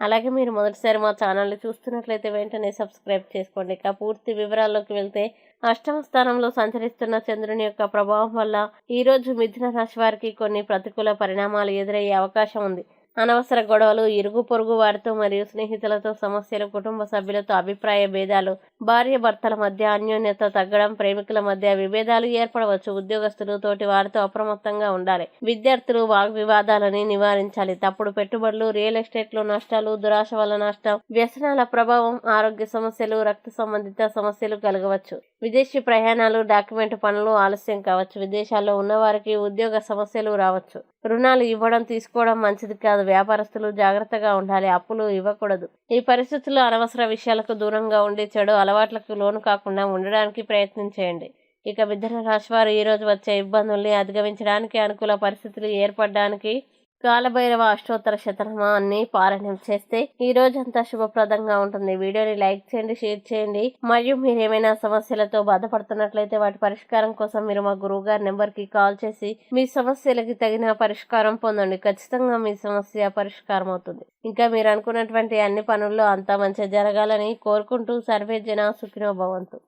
అలాగే మీరు మొదటిసారి మా ఛానల్ని చూస్తున్నట్లయితే వెంటనే సబ్స్క్రైబ్ చేసుకోండి. ఇక పూర్తి వివరాల్లోకి వెళ్తే అష్టమ స్థానంలో సంచరిస్తున్న చంద్రుని యొక్క ప్రభావం వల్ల ఈరోజు మిథున రాశి వారికి కొన్ని ప్రతికూల పరిణామాలు ఎదురయ్యే అవకాశం ఉంది. అనవసర గొడవలు ఇరుగు పొరుగు వారితో మరియు స్నేహితులతో సమస్యలు కుటుంబ సభ్యులతో అభిప్రాయ భేదాలు భార్య భర్తల మధ్య అన్యోన్యత తగ్గడం ప్రేమికుల మధ్య విభేదాలు ఏర్పడవచ్చు. ఉద్యోగస్తులు తోటి వారితో అప్రమత్తంగా ఉండాలి. విద్యార్థులు వాగ్వివాదాలని నివారించాలి. తప్పుడు పెట్టుబడులు రియల్ ఎస్టేట్లో నష్టాలు దురాశ వల్ల నష్టం వ్యసనాల ప్రభావం ఆరోగ్య సమస్యలు రక్త సంబంధిత సమస్యలు కలగవచ్చు. విదేశీ ప్రయాణాలు డాక్యుమెంట్ పనులు ఆలస్యం కావచ్చు. విదేశాల్లో ఉన్నవారికి ఉద్యోగ సమస్యలు రావచ్చు. రుణాలు ఇవ్వడం తీసుకోవడం మంచిది కాదు. వ్యాపారస్తులు జాగ్రత్తగా ఉండాలి. అప్పులు ఇవ్వకూడదు. ఈ పరిస్థితుల్లో అనవసర విషయాలకు దూరంగా ఉండి చెడు అలవాట్లకు లోను కాకుండా ఉండడానికి ప్రయత్నం చేయండి. ఇక మిథున రాశి వారు ఈరోజు వచ్చే ఇబ్బందుల్ని అధిగమించడానికి అనుకూల పరిస్థితులు ఏర్పడడానికి కాలభైరవ అష్టోత్తర శతనామాన్ని పారాయణం చేస్తే ఈ రోజంతా శుభప్రదంగా ఉంటుంది. వీడియోని లైక్ చేయండి షేర్ చేయండి. మరియు మీరు ఏమైనా సమస్యలతో బాధపడుతున్నట్లయితే వాటి పరిష్కారం కోసం మీరు మా గురువు గారి నెంబర్కి కాల్ చేసి మీ సమస్యలకి తగిన పరిష్కారం పొందండి. ఖచ్చితంగా మీ సమస్య పరిష్కారం అవుతుంది. ఇంకా మీరు అనుకున్నటువంటి అన్ని పనుల్లో అంతా మంచిగా జరగాలని కోరుకుంటూ సర్వే జన సుఖినో భవంతు.